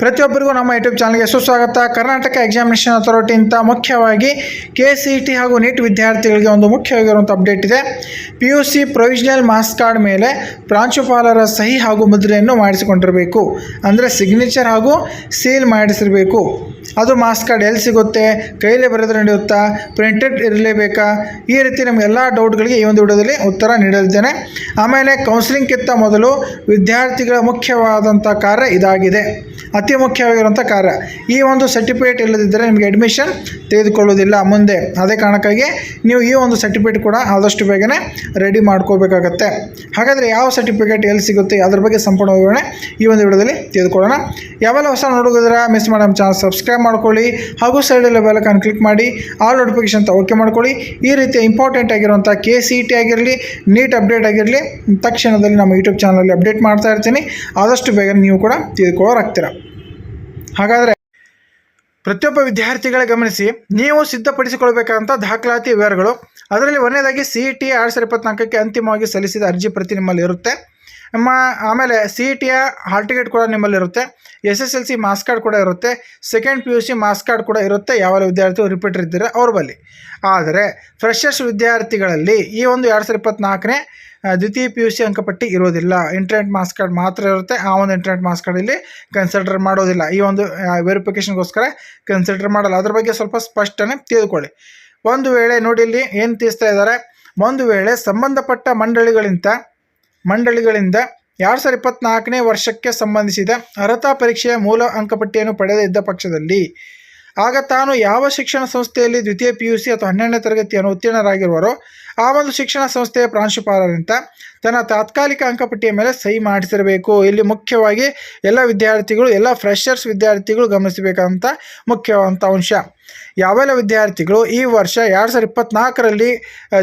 ಪ್ರತಿಯೊಬ್ಬರಿಗೂ ನಮ್ಮ ಯೂಟ್ಯೂಬ್ ಚಾನಲ್ಗೆ ಸುಸ್ವಾಗತ. ಕರ್ನಾಟಕ ಎಕ್ಸಾಮಿನೇಷನ್ ಅಥಾರಿಟಿ ಅಂತ ಮುಖ್ಯವಾಗಿ ಕೆ ಸಿ ಟಿ ಹಾಗೂ ನೀಟ್ ವಿದ್ಯಾರ್ಥಿಗಳಿಗೆ ಒಂದು ಮುಖ್ಯವಾಗಿರುವಂಥ ಅಪ್ಡೇಟ್ ಇದೆ. P U C provisional marks card ಮೇಲೆ ಪ್ರಾಂಶುಪಾಲರ ಸಹಿ ಹಾಗೂ ಮುದ್ರೆಯನ್ನು ಮಾಡಿಸಿಕೊಂಡಿರಬೇಕು. ಅಂದರೆ ಸಿಗ್ನೇಚರ್ ಹಾಗೂ ಸೀಲ್ ಮಾಡಿಸಿರಬೇಕು. ಅದು ಮಾಸ್ಕ್ ಕಾರ್ಡ್ ಎಲ್ಲಿ ಸಿಗುತ್ತೆ ಕೈಲೇ ಬರೆದ್ರೆ ನಡೆಯುತ್ತಾ ಪ್ರಿಂಟೆಡ್ ಇರಲೇಬೇಕಾ? ಈ ರೀತಿ ನಮ್ಮ ಎಲ್ಲ ಡೌಟ್ಗಳಿಗೆ ಈ ಒಂದು ವಿಡಿಯೋದಲ್ಲಿ ಉತ್ತರ ನೀಡಲಿದ್ದೇನೆ. ಆಮೇಲೆ ಕೌನ್ಸಿಲಿಂಗ್ಗಿಂತ ಮೊದಲು ವಿದ್ಯಾರ್ಥಿಗಳ ಮುಖ್ಯವಾದಂಥ ಕಾರ್ಯ ಇದಾಗಿದೆ. ಅತಿ ಮುಖ್ಯವಾಗಿರುವಂಥ ಕಾರ್ಯ. ಈ ಒಂದು ಸರ್ಟಿಫಿಕೇಟ್ ಇಲ್ಲದಿದ್ದರೆ ನಿಮಗೆ ಅಡ್ಮಿಷನ್ ತೆಗೆದುಕೊಳ್ಳೋದಿಲ್ಲ ಮುಂದೆ. ಅದೇ ಕಾರಣಕ್ಕಾಗಿ ನೀವು ಈ ಒಂದು ಸರ್ಟಿಫಿಕೇಟ್ ಕೂಡ ಆದಷ್ಟು ಬೇಗನೆ ರೆಡಿ ಮಾಡ್ಕೋಬೇಕಾಗತ್ತೆ. ಹಾಗಾದರೆ ಯಾವ ಸರ್ಟಿಫಿಕೇಟ್ ಎಲ್ಲಿ ಸಿಗುತ್ತೆ, ಅದರ ಬಗ್ಗೆ ಸಂಪೂರ್ಣ ವಿವರಣೆ ಈ ಒಂದು ವಿಡಿಯೋದಲ್ಲಿ ತೆಗೆದುಕೊಳ್ಳೋಣ. ಯಾವೆಲ್ಲ ಹೊಸ ನೋಡೋದಿದ್ರೆ ಮಿಸ್ ಮಾಡಿ ಚಾನಲ್ ಸಬ್ಸ್ಕ್ರೈಬ್ ಮಾಡ್ಕೊಳ್ಳಿ ಹಾಗೂ ಸೈಡಲ್ಲಿ ಬೆಲಕನ್ನು ಕ್ಲಿಕ್ ಮಾಡಿ ಆಲ್ ನೋಟಿಫಿಕೇಶನ್ ಅಂತ ಓಕೆ ಮಾಡ್ಕೊಳ್ಳಿ. ಈ ರೀತಿಯ ಇಂಪಾರ್ಟೆಂಟ್ ಆಗಿರುವಂಥ ಕೆ ಸಿ ಟಿ ಆಗಿರಲಿ ನೀಟ್ ಅಪ್ಡೇಟ್ ಆಗಿರಲಿ, ತಕ್ಷಣದಲ್ಲಿ ನಮ್ಮ ಯೂಟ್ಯೂಬ್ ಚಾನಲಲ್ಲಿ ಅಪ್ಡೇಟ್ ಮಾಡ್ತಾ ಇರ್ತೀನಿ. ಆದಷ್ಟು ಬೇಗ ನೀವು ಕೂಡ ತಿಳ್ಕೊಳ್ಳೋರಾಗ್ತೀರ ಹಾಗಾದರೆ ಪ್ರತಿಯೊಬ್ಬ ವಿದ್ಯಾರ್ಥಿಗಳ ಗಮನಿಸಿ, ನೀವು ಸಿದ್ಧಪಡಿಸಿಕೊಳ್ಬೇಕಾದಂಥ ದಾಖಲಾತಿ ವಿವರಗಳು. ಅದರಲ್ಲಿ ಒಂದನೇದಾಗಿ ಸಿ ಇ ಟಿ ಎರಡು ಸಾವಿರದ ಇಪ್ಪತ್ನಾಲ್ಕಕ್ಕೆ ಅಂತಿಮವಾಗಿ ಸಲ್ಲಿಸಿದ ಅರ್ಜಿ ಪ್ರತಿ ನಿಮ್ಮಲ್ಲಿ ಇರುತ್ತೆ. ನಮ್ಮ ಆಮೇಲೆ ಸಿ ಇ ಟಿಯ ಹಾಲ್ ಟಿಕೆಟ್ ಕೂಡ ನಿಮ್ಮಲ್ಲಿರುತ್ತೆ. S S L C marks card ಕೂಡ ಇರುತ್ತೆ. Second P U C marks card ಕೂಡ ಇರುತ್ತೆ. ಯಾವ ವಿದ್ಯಾರ್ಥಿಗಳು ರಿಪೀಟರ್ ಇದ್ದರೆ ಅವ್ರ ಬಳಿ. ಆದರೆ ಫ್ರೆಶರ್ಸ್ ವಿದ್ಯಾರ್ಥಿಗಳಲ್ಲಿ ಈ ಒಂದು ಎರಡು ಸಾವಿರದ ಇಪ್ಪತ್ತ್ನಾಲ್ಕನೇ ದ್ವಿತೀಯ ಪಿ ಯು ಸಿ ಅಂಕಪಟ್ಟಿ ಇರೋದಿಲ್ಲ. ಇಂಟರ್ನೆಟ್ ಮಾಸ್ ಕಾರ್ಡ್ ಮಾತ್ರ ಇರುತ್ತೆ. ಆ ಒಂದು ಇಂಟರ್ನೆಟ್ ಮಾಸ್ ಕಾರ್ಡ್ ಇಲ್ಲಿ ಕನ್ಸಿಡರ್ ಮಾಡೋದಿಲ್ಲ. ಈ ಒಂದು ವೆರಿಫಿಕೇಷನ್ಗೋಸ್ಕರ ಕನ್ಸಿಡರ್ ಮಾಡಲ್ಲ. ಅದ್ರ ಬಗ್ಗೆ ಸ್ವಲ್ಪ ಸ್ಪಷ್ಟನೆ ತಿಳ್ಕೊಳ್ಳಿ. ಒಂದು ವೇಳೆ ನೋಡಿ ಇಲ್ಲಿ ಏನು ತಿಳಿಸ್ತಾ ಇದ್ದಾರೆ. ಒಂದು ವೇಳೆ ಸಂಬಂಧಪಟ್ಟ ಮಂಡಳಿಗಳಿಂದ ಮಂಡಳಿಗಳಿಂದ ಎರಡು ಸಾವಿರದ ಇಪ್ಪತ್ನಾಲ್ಕನೇ ವರ್ಷಕ್ಕೆ ಸಂಬಂಧಿಸಿದ ಅರ್ಹತಾ ಪರೀಕ್ಷೆಯ ಮೂಲ ಅಂಕಪಟ್ಟಿಯನ್ನು ಪಡೆದೇ ಇದ್ದ ಪಕ್ಷದಲ್ಲಿ, ಆಗ ತಾನು ಯಾವ ಶಿಕ್ಷಣ ಸಂಸ್ಥೆಯಲ್ಲಿ ದ್ವಿತೀಯ ಪಿ ಯು ಸಿ ಅಥವಾ ಹನ್ನೆರಡನೇ ತರಗತಿಯನ್ನು ಉತ್ತೀರ್ಣರಾಗಿರುವರೋ, ಆ ಒಂದು ಶಿಕ್ಷಣ ಸಂಸ್ಥೆಯ ಪ್ರಾಂಶುಪಾಲರಿಂದ ತನ್ನ ತಾತ್ಕಾಲಿಕ ಅಂಕಪಟ್ಟಿಯ ಮೇಲೆ ಸಹಿ ಮಾಡಿಸಿರಬೇಕು. ಇಲ್ಲಿ ಮುಖ್ಯವಾಗಿ ಎಲ್ಲ ವಿದ್ಯಾರ್ಥಿಗಳು, ಎಲ್ಲ ಫ್ರೆಶರ್ಸ್ ವಿದ್ಯಾರ್ಥಿಗಳು ಗಮನಿಸಬೇಕಂತ ಮುಖ್ಯವಾದಂಥ ಅಂಶ. ಯಾವೆಲ್ಲ ವಿದ್ಯಾರ್ಥಿಗಳು ಈ ವರ್ಷ ಎರಡು ಸಾವಿರದ ಇಪ್ಪತ್ತ್ನಾಲ್ಕರಲ್ಲಿ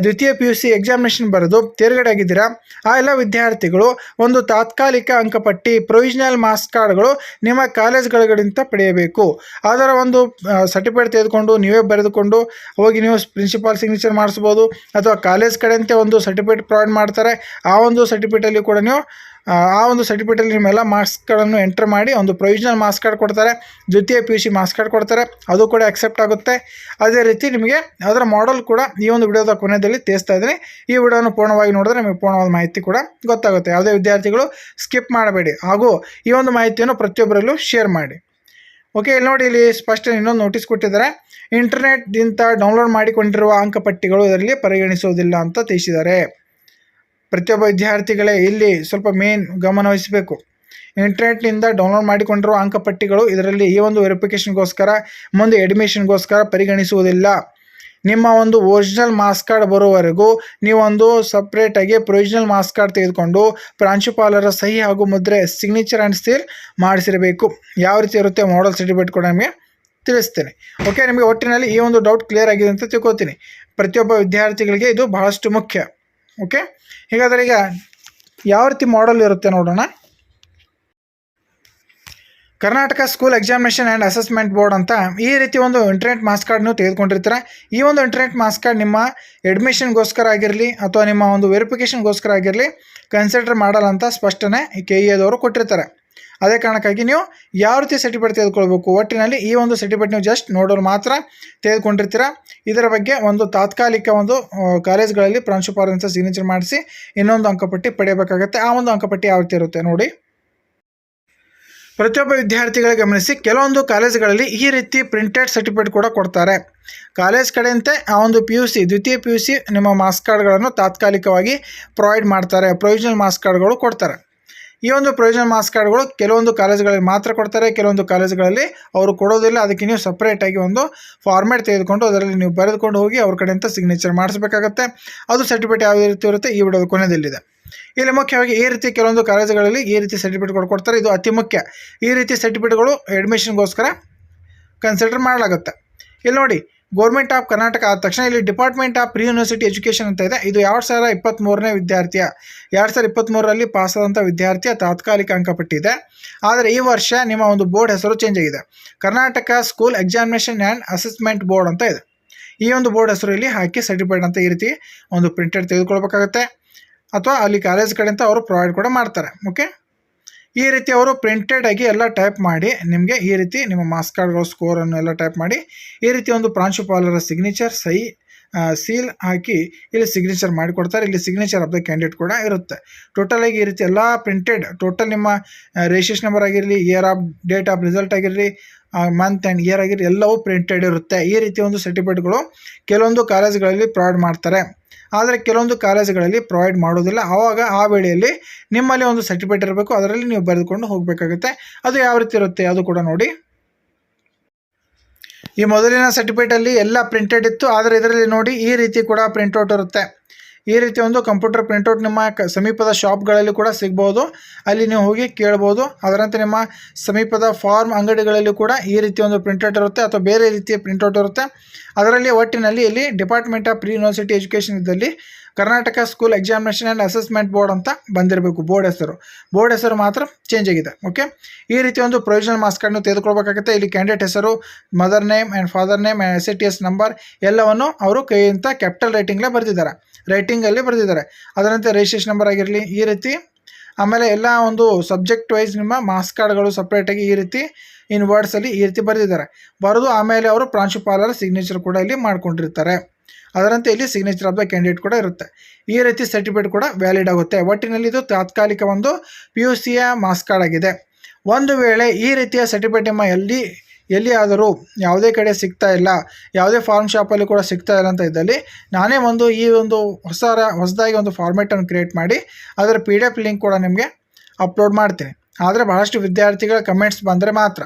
ದ್ವಿತೀಯ ಪಿ ಯು ಸಿ ಎಕ್ಸಾಮಿನೇಷನ್ ಬರೆದು ತೇರ್ಗಡೆ ಆಗಿದ್ದೀರಾ ಆ ಎಲ್ಲ ವಿದ್ಯಾರ್ಥಿಗಳು ಒಂದು ತಾತ್ಕಾಲಿಕ ಅಂಕಪಟ್ಟಿ ಪ್ರೊವಿಷನಲ್ ಮಾರ್ಕ್ಸ್ ಕಾರ್ಡ್ಗಳು ನಿಮ್ಮ ಕಾಲೇಜ್ಗಳಿಂದ ಪಡೆಯಬೇಕು. ಅದರ ಒಂದು ಸರ್ಟಿಫಿಕೇಟ್ ತೆಗೆದುಕೊಂಡು ನೀವೇ ಬರೆದುಕೊಂಡು ಹೋಗಿ ನೀವು ಪ್ರಿನ್ಸಿಪಾಲ್ ಸಿಗ್ನೇಚರ್ ಮಾಡಿಸ್ಬೋದು. ಅಥವಾ ಕಾಲೇಜ್ ಕಡೆಯಂತೆ ಒಂದು ಸರ್ಟಿಫಿಕೇಟ್ ಪ್ರೊವೈಡ್ ಮಾಡ್ತಾರೆ. ಆ ಒಂದು ಸರ್ಟಿಫಿಕೇಟಲ್ಲಿ ಕೂಡ ನೀವು ಆ ಒಂದು ಸರ್ಟಿಫಿಕೇಟಲ್ಲಿ ನಿಮ್ಮೆಲ್ಲ ಮಾರ್ಕ್ಸ್ಗಳನ್ನು ಎಂಟ್ರ್ ಮಾಡಿ ಒಂದು ಪ್ರೊವಿಷನಲ್ ಮಾರ್ಕ್ಸ್ ಕಾರ್ಡ್ ಕೊಡ್ತಾರೆ, ದ್ವಿತೀಯ P U C marks card ಕೊಡ್ತಾರೆ, ಅದು ಕೂಡ ಅಕ್ಸೆಪ್ಟ್ ಆಗುತ್ತೆ. ಅದೇ ರೀತಿ ನಿಮಗೆ ಅದರ ಮಾಡಲ್ ಕೂಡ ಈ ಒಂದು ವಿಡಿಯೋದ ಕೊನೆಯಲ್ಲಿ ತಿಳಿಸ್ತಾ ಇದ್ದೀನಿ. ಈ ವಿಡಿಯೋನ ಪೂರ್ಣವಾಗಿ ನೋಡಿದ್ರೆ ನಿಮಗೆ ಪೂರ್ಣವಾದ ಮಾಹಿತಿ ಕೂಡ ಗೊತ್ತಾಗುತ್ತೆ. ಯಾವುದೇ ವಿದ್ಯಾರ್ಥಿಗಳು ಸ್ಕಿಪ್ ಮಾಡಬೇಡಿ. ಹಾಗೂ ಈ ಒಂದು ಮಾಹಿತಿಯನ್ನು ಪ್ರತಿಯೊಬ್ಬರಲ್ಲೂ ಶೇರ್ ಮಾಡಿ. ಓಕೆ ಇಲ್ಲಿ ನೋಡಿ, ಇಲ್ಲಿ ಸ್ಪಷ್ಟ ಇನ್ನೊಂದು ನೋಟಿಸ್ ಕೊಟ್ಟಿದ್ದಾರೆ. ಇಂಟರ್ನೆಟ್ಗಿಂತ ಡೌನ್ಲೋಡ್ ಮಾಡಿಕೊಂಡಿರುವ ಅಂಕಪಟ್ಟಿಗಳು ಇದರಲ್ಲಿ ಪರಿಗಣಿಸುವುದಿಲ್ಲ ಅಂತ ತಿಳಿಸಿದ್ದಾರೆ. ಪ್ರತಿಯೊಬ್ಬ ವಿದ್ಯಾರ್ಥಿಗಳೇ ಇಲ್ಲಿ ಸ್ವಲ್ಪ ಮೇನ್ ಗಮನವಹಿಸಬೇಕು ಇಂಟರ್ನೆಟ್ನಿಂದ ಡೌನ್ಲೋಡ್ ಮಾಡಿಕೊಂಡಿರುವ ಅಂಕಪಟ್ಟಿಗಳು ಇದರಲ್ಲಿ ಈ ಒಂದು ವೆರಿಫಿಕೇಶನ್ಗೋಸ್ಕರ ಮುಂದೆ ಅಡ್ಮಿಷನ್ಗೋಸ್ಕರ ಪರಿಗಣಿಸುವುದಿಲ್ಲ. ನಿಮ್ಮ ಒಂದು ಒರಿಜಿನಲ್ ಮಾಸ್ ಕಾರ್ಡ್ ಬರೋವರೆಗೂ ನೀವೊಂದು ಸಪ್ರೇಟಾಗಿ ಪ್ರೊವಿಷನಲ್ ಮಾಸ್ ಕಾರ್ಡ್ ತೆಗೆದುಕೊಂಡು ಪ್ರಾಂಶುಪಾಲರ ಸಹಿ ಹಾಗೂ ಮುದ್ರೆ ಸಿಗ್ನೇಚರ್ ಆ್ಯಂಡ್ ಸೀಲ್ ಮಾಡಿಸಿರಬೇಕು. ಯಾವ ರೀತಿ ಇರುತ್ತೆ ಮಾಡಲ್ ಸರ್ಟಿಫಿಕೇಟ್ ಕೂಡ ನಿಮಗೆ ತಿಳಿಸ್ತೇನೆ. ಓಕೆ ನಿಮಗೆ ಒಟ್ಟಿನಲ್ಲಿ ಈ ಒಂದು ಡೌಟ್ ಕ್ಲಿಯರ್ ಆಗಿದೆ ಅಂತ ತಿಳ್ಕೊತೀನಿ. ಪ್ರತಿಯೊಬ್ಬ ವಿದ್ಯಾರ್ಥಿಗಳಿಗೆ ಇದು ಬಹಳಷ್ಟು ಮುಖ್ಯ. ಓಕೆ ಹೀಗಾದರೆ ಈಗ ಯಾವ ರೀತಿ ಮಾಡಲ್ ಇರುತ್ತೆ ನೋಡೋಣ. Karnataka school examination and assessment board ಅಂತ ಈ ರೀತಿ ಒಂದು ಇಂಟರ್ನೆಟ್ ಮಾಸ್ ಕಾರ್ಡ್ ನೀವು ತೆಗೆದುಕೊಂಡಿರ್ತೀರ. ಈ ಒಂದು ಇಂಟರ್ನೆಟ್ ಮಾಸ್ ಕಾರ್ಡ್ ನಿಮ್ಮ ಎಡ್ಮಿಷನ್ಗೋಸ್ಕರ ಆಗಿರಲಿ ಅಥವಾ ನಿಮ್ಮ ಒಂದು ವೆರಿಫಿಕೇಷನ್ಗೋಸ್ಕರ ಆಗಿರಲಿ ಕನ್ಸಿಡರ್ ಮಾಡಲ್ಲ ಅಂತ ಸ್ಪಷ್ಟನೆ ಕೆ ಇ ಎದವರು ಕೊಟ್ಟಿರ್ತಾರೆ. ಅದೇ ಕಾರಣಕ್ಕಾಗಿ ನೀವು ಯಾವ ರೀತಿ ಸರ್ಟಿಫಿಕೇಟ್ ತೆಗೆದುಕೊಳ್ಬೇಕು? ಒಟ್ಟಿನಲ್ಲಿ ಈ ಒಂದು ಸರ್ಟಿಫಿಕೇಟ್ ನೀವು ಜಸ್ಟ್ ನೋಡೋರು ಮಾತ್ರ ತೆಗೆದುಕೊಂಡಿರ್ತೀರ? ಇದರ ಬಗ್ಗೆ ಒಂದು ತಾತ್ಕಾಲಿಕ ಒಂದು ಕಾಲೇಜ್ಗಳಲ್ಲಿ ಪ್ರಾಂಶುಪಾಲರಿಂದ ಸಿಗ್ನೇಚರ್ ಮಾಡಿಸಿ, ಇನ್ನೊಂದು ಅಂಕಪಟ್ಟಿ ಪಡೆಯಬೇಕಾಗತ್ತೆ. ಆ ಒಂದು ಅಂಕಪಟ್ಟಿ ಯಾವ ರೀತಿ ಇರುತ್ತೆ ನೋಡಿ. ಪ್ರತಿಯೊಬ್ಬ ವಿದ್ಯಾರ್ಥಿಗಳಿಗೆ ಗಮನಿಸಿ, ಕೆಲವೊಂದು ಕಾಲೇಜುಗಳಲ್ಲಿ ಈ ರೀತಿ ಪ್ರಿಂಟೆಡ್ ಸರ್ಟಿಫಿಕೇಟ್ ಕೂಡ ಕೊಡ್ತಾರೆ. ಕಾಲೇಜ್ ಕಡೆಯಂತೆ ಆ ಒಂದು ಪಿ ಯು ಸಿ ದ್ವಿತೀಯ ಪಿ ಯು ಸಿ ನಿಮ್ಮ ಮಾಸ್ಕ್ ಕಾರ್ಡ್ಗಳನ್ನು ತಾತ್ಕಾಲಿಕವಾಗಿ ಪ್ರೊವೈಡ್ ಮಾಡ್ತಾರೆ. ಪ್ರೊವಿಷನಲ್ ಮಾಸ್ಕ್ ಕಾರ್ಡ್ಗಳು ಕೊಡ್ತಾರೆ. ಈ ಒಂದು ಪ್ರೊವಿಷನ್ ಮಾರ್ಕ್ಸ್ ಕಾರ್ಡ್ಗಳು ಕೆಲವೊಂದು ಕಾಲೇಜುಗಳಲ್ಲಿ ಮಾತ್ರ ಕೊಡ್ತಾರೆ, ಕೆಲವೊಂದು ಕಾಲೇಜುಗಳಲ್ಲಿ ಅವರು ಕೊಡೋದಿಲ್ಲ. ಅದಕ್ಕೆ ನೀವು ಸಪ್ರೇಟಾಗಿ ಒಂದು ಫಾರ್ಮ್ಯಾಟ್ ತೆಗೆದುಕೊಂಡು ಅದರಲ್ಲಿ ನೀವು ಬರೆದುಕೊಂಡು ಹೋಗಿ ಅವ್ರ ಕಡೆಯಿಂದ ಸಿಗ್ನೇಚರ್ ಮಾಡಿಸ್ಬೇಕಾಗತ್ತೆ. ಅದು ಸರ್ಟಿಫಿಕೇಟ್ ಯಾವ ರೀತಿ ಇರುತ್ತೆ ಈ ವಿಡಿಯೋದ ಕೊನೆಯಲ್ಲಿದೆ ಇಲ್ಲಿ ಮುಖ್ಯವಾಗಿ ಈ ರೀತಿ ಕೆಲವೊಂದು ಕಾಲೇಜುಗಳಲ್ಲಿ ಈ ರೀತಿ ಸರ್ಟಿಫಿಕೇಟ್ಗಳು ಕೊಡ್ತಾರೆ. ಇದು ಅತಿ ಮುಖ್ಯ. ಈ ರೀತಿ ಸರ್ಟಿಫಿಕೇಟ್ಗಳು ಅಡ್ಮಿಷನ್ಗೋಸ್ಕರ ಕನ್ಸಿಡರ್ ಮಾಡಲಾಗುತ್ತೆ. ಇಲ್ಲಿ ನೋಡಿ ಗೌರ್ಮೆಂಟ್ ಆಫ್ ಕರ್ನಾಟಕ ಆದ ತಕ್ಷಣ ಇಲ್ಲಿ department of pre university education ಅಂತ ಇದೆ. ಇದು ಎರಡು ಸಾವಿರ ಇಪ್ಪತ್ತ್ಮೂರನೇ ವಿದ್ಯಾರ್ಥಿಯ, ಎರಡು ಸಾವಿರ ಇಪ್ಪತ್ತ್ಮೂರರಲ್ಲಿ ಪಾಸಾದಂಥ ವಿದ್ಯಾರ್ಥಿಯ ತಾತ್ಕಾಲಿಕ ಅಂಕಪಟ್ಟಿದೆ ಆದರೆ ಈ ವರ್ಷ ನಿಮ್ಮ ಒಂದು ಬೋರ್ಡ್ ಹೆಸರು ಚೇಂಜ್ ಆಗಿದೆ. Karnataka school examination and assessment board ಅಂತ ಇದೆ. ಈ ಒಂದು ಬೋರ್ಡ್ ಹೆಸರು ಇಲ್ಲಿ ಹಾಕಿ ಸರ್ಟಿಫೈಡ್ ಅಂತ ಈ ರೀತಿ ಒಂದು ಪ್ರಿಂಟೆಡ್ ತೆಗೆದುಕೊಳ್ಬೇಕಾಗತ್ತೆ. ಅಥವಾ ಅಲ್ಲಿ ಕಾಲೇಜ್ ಕಡೆಯಿಂದ ಅವರು ಪ್ರೊವೈಡ್ ಕೂಡ ಮಾಡ್ತಾರೆ. ಓಕೆ ಈ ರೀತಿ ಅವರು ಪ್ರಿಂಟೆಡ್ ಆಗಿ ಎಲ್ಲ ಟೈಪ್ ಮಾಡಿ, ನಿಮಗೆ ಈ ರೀತಿ ನಿಮ್ಮ ಮಾಸ್ ಕಾರ್ಡ್ಗಳ ಸ್ಕೋರನ್ನು ಎಲ್ಲ ಟೈಪ್ ಮಾಡಿ, ಈ ರೀತಿ ಒಂದು ಪ್ರಾಂಶುಪಾಲರ ಸಿಗ್ನೇಚರ್ ಸಹಿ ಸೀಲ್ ಹಾಕಿ ಇಲ್ಲಿ ಸಿಗ್ನೇಚರ್ ಮಾಡಿಕೊಡ್ತಾರೆ. ಇಲ್ಲಿ ಸಿಗ್ನೇಚರ್ ಆಫ್ ದ ಕ್ಯಾಂಡಿಡೇಟ್ ಕೂಡ ಇರುತ್ತೆ. ಟೋಟಲ್ ಆಗಿ ಈ ರೀತಿ ಎಲ್ಲ ಪ್ರಿಂಟೆಡ್ ಟೋಟಲ್ ನಿಮ್ಮ ರಿಜಿಸ್ಟ್ರೇಷನ್ ನಂಬರ್ ಆಗಿರಲಿ year of date of result ಆಗಿರಲಿ ಮಂತ್ ಆ್ಯಂಡ್ ಇಯರ್ ಆಗಿರ್ ಎಲ್ಲವೂ ಪ್ರಿಂಟೆಡ್ ಇರುತ್ತೆ. ಈ ರೀತಿ ಒಂದು ಸರ್ಟಿಫಿಕೇಟ್ಗಳು ಕೆಲವೊಂದು ಕಾಲೇಜುಗಳಲ್ಲಿ ಪ್ರೊವೈಡ್ ಮಾಡ್ತಾರೆ. ಆದರೆ ಕೆಲವೊಂದು ಕಾಲೇಜುಗಳಲ್ಲಿ ಪ್ರೊವೈಡ್ ಮಾಡೋದಿಲ್ಲ ಆವಾಗ ಆ ವೇಳೆಯಲ್ಲಿ ನಿಮ್ಮಲ್ಲಿ ಒಂದು ಸರ್ಟಿಫಿಕೇಟ್ ಇರಬೇಕು. ಅದರಲ್ಲಿ ನೀವು ಬರೆದುಕೊಂಡು ಹೋಗಬೇಕಾಗುತ್ತೆ. ಅದು ಯಾವ ರೀತಿ ಇರುತ್ತೆ ಅದು ಕೂಡ ನೋಡಿ. ಈ ಮೊದಲಿನ ಸರ್ಟಿಫಿಕೇಟಲ್ಲಿ ಎಲ್ಲ ಪ್ರಿಂಟೆಡ್ ಇತ್ತು. ಆದರೆ ಇದರಲ್ಲಿ ನೋಡಿ ಈ ರೀತಿ ಕೂಡ ಪ್ರಿಂಟೌಟ್ ಇರುತ್ತೆ. ಈ ರೀತಿ ಒಂದು ಕಂಪ್ಯೂಟರ್ ಪ್ರಿಂಟೌಟ್ ನಿಮ್ಮ ಸಮೀಪದ ಶಾಪ್ಗಳಲ್ಲಿ ಕೂಡ ಸಿಗ್ಬೋದು. ಅಲ್ಲಿ ನೀವು ಹೋಗಿ ಕೇಳ್ಬೋದು. ಅದರಂತೆ ನಿಮ್ಮ ಸಮೀಪದ ಫಾರ್ಮ್ ಅಂಗಡಿಗಳಲ್ಲಿ ಕೂಡ ಈ ರೀತಿ ಒಂದು ಪ್ರಿಂಟೌಟ್ ಇರುತ್ತೆ ಅಥವಾ ಬೇರೆ ರೀತಿಯ ಪ್ರಿಂಟೌಟ್ ಇರುತ್ತೆ. ಅದರಲ್ಲಿ ಒಟ್ಟಿನಲ್ಲಿ ಇಲ್ಲಿ department of pre university education ಇದ್ದಲ್ಲಿ Karnataka school examination and assessment board ಅಂತ ಬಂದಿರಬೇಕು ಬೋರ್ಡ್ ಹೆಸರು. ಬೋರ್ಡ್ ಹೆಸರು ಮಾತ್ರ ಚೇಂಜ್ ಆಗಿದೆ ಓಕೆ ಈ ರೀತಿ ಒಂದು ಪ್ರೊವಿಷನಲ್ ಮಾರ್ಕ್ಸ್ ಕಾರ್ಡ್ನ ತೆಗೆದುಕೊಳ್ಬೇಕಾಗುತ್ತೆ. ಇಲ್ಲಿ ಕ್ಯಾಂಡಿಡೇಟ್ ಹೆಸರು mother name and father name and S T S number ಎಲ್ಲವನ್ನು ಅವರು ಕೈಯಿಂದ ಕ್ಯಾಪಿಟಲ್ ರೈಟಿಂಗ್ಲೇ ಬರೆದಿದ್ದಾರೆ. ರೈಟಿಂಗಲ್ಲಿ ಬರೆದಿದ್ದಾರೆ. ಅದರಂತೆ ರಿಜಿಸ್ಟ್ರೇಷನ್ ನಂಬರ್ ಆಗಿರಲಿ, ಈ ರೀತಿ. ಆಮೇಲೆ ಎಲ್ಲ ಒಂದು ಸಬ್ಜೆಕ್ಟ್ ವೈಸ್ ನಿಮ್ಮ ಮಾರ್ಕ್ಸ್ ಕಾರ್ಡ್ಗಳು ಸಪ್ರೇಟಾಗಿ ಈ ರೀತಿ ಇನ್ ವರ್ಡ್ಸಲ್ಲಿ ಈ ರೀತಿ ಬರೆದಿದ್ದಾರೆ. ಬರೆದು ಆಮೇಲೆ ಅವರು ಪ್ರಾಂಶುಪಾಲರ ಸಿಗ್ನೇಚರ್ ಕೂಡ ಇಲ್ಲಿ ಮಾಡ್ಕೊಂಡಿರ್ತಾರೆ. ಅದರಂತೆ ಇಲ್ಲಿ ಸಿಗ್ನೇಚರ್ ಆಫ್ ದ ಕ್ಯಾಂಡಿಡೇಟ್ ಕೂಡ ಇರುತ್ತೆ. ಈ ರೀತಿ ಸರ್ಟಿಫಿಕೇಟ್ ಕೂಡ ವ್ಯಾಲಿಡ್ ಆಗುತ್ತೆ. ಒಟ್ಟಿನಲ್ಲಿ ಇದು ತಾತ್ಕಾಲಿಕ ಒಂದು ಪಿ ಯು ಸಿಯ ಮಾಸ್ ಕಾರ್ಡ್ ಆಗಿದೆ. ಒಂದು ವೇಳೆ ಈ ರೀತಿಯ ಸರ್ಟಿಫಿಕೇಟ್ ನಿಮ್ಮ ಎಲ್ಲಿ, ಎಲ್ಲಿಯಾದರೂ ಯಾವುದೇ ಕಡೆ ಸಿಗ್ತಾ ಇಲ್ಲ, ಯಾವುದೇ ಫಾರ್ಮ್ ಶಾಪಲ್ಲಿ ಕೂಡ ಸಿಗ್ತಾ ಇಲ್ಲ ಅಂತ ಇದ್ದಲ್ಲಿ ನಾನೇ ಒಂದು ಈ ಒಂದು ಹೊಸ ಹೊಸದಾಗಿ ಒಂದು ಫಾರ್ಮೆಟನ್ನು ಕ್ರಿಯೇಟ್ ಮಾಡಿ ಅದರ ಪಿ ಡಿ ಎಫ್ ಲಿಂಕ್ ಕೂಡ ನಿಮಗೆ ಅಪ್ಲೋಡ್ ಮಾಡ್ತೀನಿ. ಆದರೆ ಬಹಳಷ್ಟು ವಿದ್ಯಾರ್ಥಿಗಳ ಕಮೆಂಟ್ಸ್ ಬಂದರೆ ಮಾತ್ರ.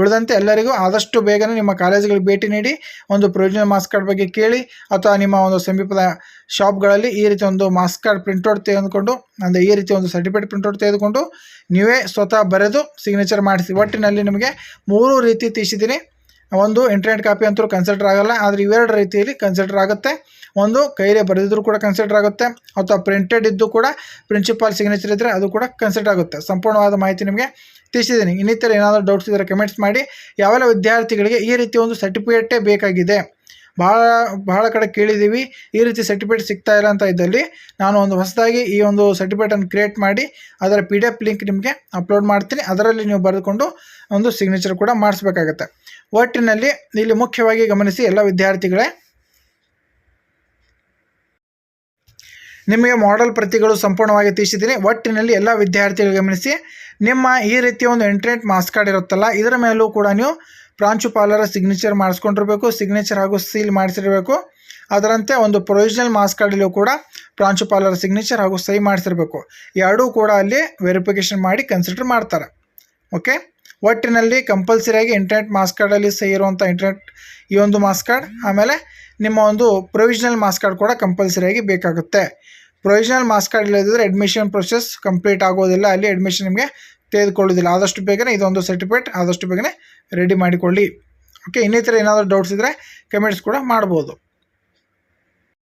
ಉಳಿದಂತೆ ಎಲ್ಲರಿಗೂ ಆದಷ್ಟು ಬೇಗನೆ ನಿಮ್ಮ ಕಾಲೇಜುಗಳಿಗೆ ಭೇಟಿ ನೀಡಿ, ಒಂದು ಪ್ರಯೋಜನ ಮಾಸ್ಕ್ ಕಾರ್ಡ್ ಬಗ್ಗೆ ಕೇಳಿ, ಅಥವಾ ನಿಮ್ಮ ಒಂದು ಸಮೀಪದ ಶಾಪ್ಗಳಲ್ಲಿ ಈ ರೀತಿ ಒಂದು ಮಾಸ್ಕ್ ಕಾರ್ಡ್ ಪ್ರಿಂಟೌಟ್ ತೆಗೆದುಕೊಂಡು, ಅಂದರೆ ಈ ರೀತಿ ಒಂದು ಸರ್ಟಿಫಿಕೇಟ್ ಪ್ರಿಂಟೌಟ್ ತೆಗೆದುಕೊಂಡು, ನೀವೇ ಸ್ವತಃ ಬರೆದು ಸಿಗ್ನೇಚರ್ ಮಾಡಿಸಿ. ಒಟ್ಟಿನಲ್ಲಿ ನಿಮಗೆ ಮೂರು ರೀತಿ ತೀಸಿದ್ದೀನಿ ಒಂದು ಇಂಟರ್ನೆಟ್ ಕಾಪಿ ಅಂತೂ ಕನ್ಸಿಡರ್ ಆಗಲ್ಲ, ಆದರೆ ಇವೆರಡು ರೀತಿಯಲ್ಲಿ ಕನ್ಸಿಡರ್ ಆಗುತ್ತೆ. ಒಂದು ಕೈಲೇ ಬರೆದಿದ್ರು ಕೂಡ ಕನ್ಸಿಡರ್ ಆಗುತ್ತೆ, ಅಥವಾ ಪ್ರಿಂಟೆಡ್ ಇದ್ದು ಕೂಡ ಪ್ರಿನ್ಸಿಪಾಲ್ ಸಿಗ್ನೇಚರ್ ಇದ್ದರೆ ಅದು ಕೂಡ ಕನ್ಸಿಡರ್ ಆಗುತ್ತೆ. ಸಂಪೂರ್ಣವಾದ ಮಾಹಿತಿ ನಿಮಗೆ ತಿಳಿಸಿದ್ದೀನಿ. ಇನ್ನಿತರ ಏನಾದರೂ ಡೌಟ್ಸ್ ಇದ್ದರೆ ಕಮೆಂಟ್ಸ್ ಮಾಡಿ. ಯಾವೆಲ್ಲ ವಿದ್ಯಾರ್ಥಿಗಳಿಗೆ ಈ ರೀತಿ ಒಂದು ಸರ್ಟಿಫಿಕೇಟೇ ಬೇಕಾಗಿದೆ? ಭಾಳ ಭಾಳ ಕಡೆ ಕೇಳಿದ್ದೀವಿ. ಈ ರೀತಿ ಸರ್ಟಿಫಿಕೇಟ್ ಸಿಗ್ತಾ ಇಲ್ಲ ಅಂತ ಇದ್ದಲ್ಲಿ ನಾನು ಒಂದು ಹೊಸದಾಗಿ ಈ ಒಂದು ಸರ್ಟಿಫಿಕೇಟನ್ನು ಕ್ರಿಯೇಟ್ ಮಾಡಿ ಅದರ ಪಿ ಡಿ ಲಿಂಕ್ ನಿಮಗೆ ಅಪ್ಲೋಡ್ ಮಾಡ್ತೀನಿ. ಅದರಲ್ಲಿ ನೀವು ಬರೆದುಕೊಂಡು ಒಂದು ಸಿಗ್ನೇಚರ್ ಕೂಡ ಮಾಡಿಸ್ಬೇಕಾಗತ್ತೆ. ಒಟ್ಟಿನಲ್ಲಿ ಇಲ್ಲಿ ಮುಖ್ಯವಾಗಿ ಗಮನಿಸಿ ಎಲ್ಲ ವಿದ್ಯಾರ್ಥಿಗಳೇ, ನಿಮಗೆ ಮಾಡೆಲ್ ಪ್ರತಿಗಳು ಸಂಪೂರ್ಣವಾಗಿ ತೀಸಿದ್ದೀನಿ ಒಟ್ಟಿನಲ್ಲಿ ಎಲ್ಲ ವಿದ್ಯಾರ್ಥಿಗಳು ಗಮನಿಸಿ, ನಿಮ್ಮ ಈ ರೀತಿಯ ಒಂದು ಎಂಟ್ರೆಂಟ್ ಮಾಸ್ಕ್ ಕಾರ್ಡ್ ಇರುತ್ತಲ್ಲ, ಇದರ ಮೇಲೂ ಕೂಡ ನೀವು ಪ್ರಾಂಶುಪಾಲರ ಸಿಗ್ನೇಚರ್ ಮಾಡಿಸ್ಕೊಂಡಿರ್ಬೇಕು ಸಿಗ್ನೇಚರ್ ಹಾಗೂ ಸೀಲ್ ಮಾಡಿಸಿರಬೇಕು. ಅದರಂತೆ ಒಂದು ಪ್ರೊವಿಷನಲ್ ಮಾಸ್ ಕಾರ್ಡಲ್ಲೂ ಕೂಡ ಪ್ರಾಂಶುಪಾಲರ ಸಿಗ್ನೇಚರ್ ಹಾಗೂ ಸಹಿ ಮಾಡಿಸಿರಬೇಕು. ಎರಡೂ ಕೂಡ ಅಲ್ಲಿ ವೆರಿಫಿಕೇಷನ್ ಮಾಡಿ ಕನ್ಸಿಡರ್ ಮಾಡ್ತಾರೆ. ಓಕೆ ಒಟ್ಟಿನಲ್ಲಿ ಕಂಪಲ್ಸರಿಯಾಗಿ ಇಂಟರ್ನೆಟ್ ಮಾಸ್ ಕಾರ್ಡಲ್ಲಿ ಸಹಿ ಇರುವಂಥ ಇಂಟರ್ನೆಟ್ ಈ ಒಂದು ಮಾಸ್ ಕಾರ್ಡ್ ಆಮೇಲೆ ನಿಮ್ಮ ಒಂದು ಪ್ರೊವಿಷನಲ್ ಮಾಸ್ ಕಾರ್ಡ್ ಕೂಡ ಕಂಪಲ್ಸರಿಯಾಗಿ ಬೇಕಾಗುತ್ತೆ. ಪ್ರೊವಿಷನಲ್ ಮಾಸ್ ಕಾರ್ಡ್ ಇಲ್ಲದಿದ್ದರೆ ಅಡ್ಮಿಷನ್ ಪ್ರೊಸೆಸ್ ಕಂಪ್ಲೀಟ್ ಆಗೋದಿಲ್ಲ. ಅಲ್ಲಿ ಅಡ್ಮಿಷನ್ ನಿಮಗೆ ತೆಗೆದುಕೊಳ್ಳೋದಿಲ್ಲ ಆದಷ್ಟು ಬೇಗನೆ ಇದೊಂದು ಸರ್ಟಿಫಿಕೇಟ್ ಆದಷ್ಟು ಬೇಗನೆ ರೆಡಿ ಮಾಡಿಕೊಳ್ಳಿ. ಓಕೆ ಇನ್ನಿತರ ಏನಾದರೂ ಡೌಟ್ಸ್ ಇದ್ದರೆ ಕಮೆಂಟ್ಸ್ ಕೂಡ ಮಾಡ್ಬೋದು.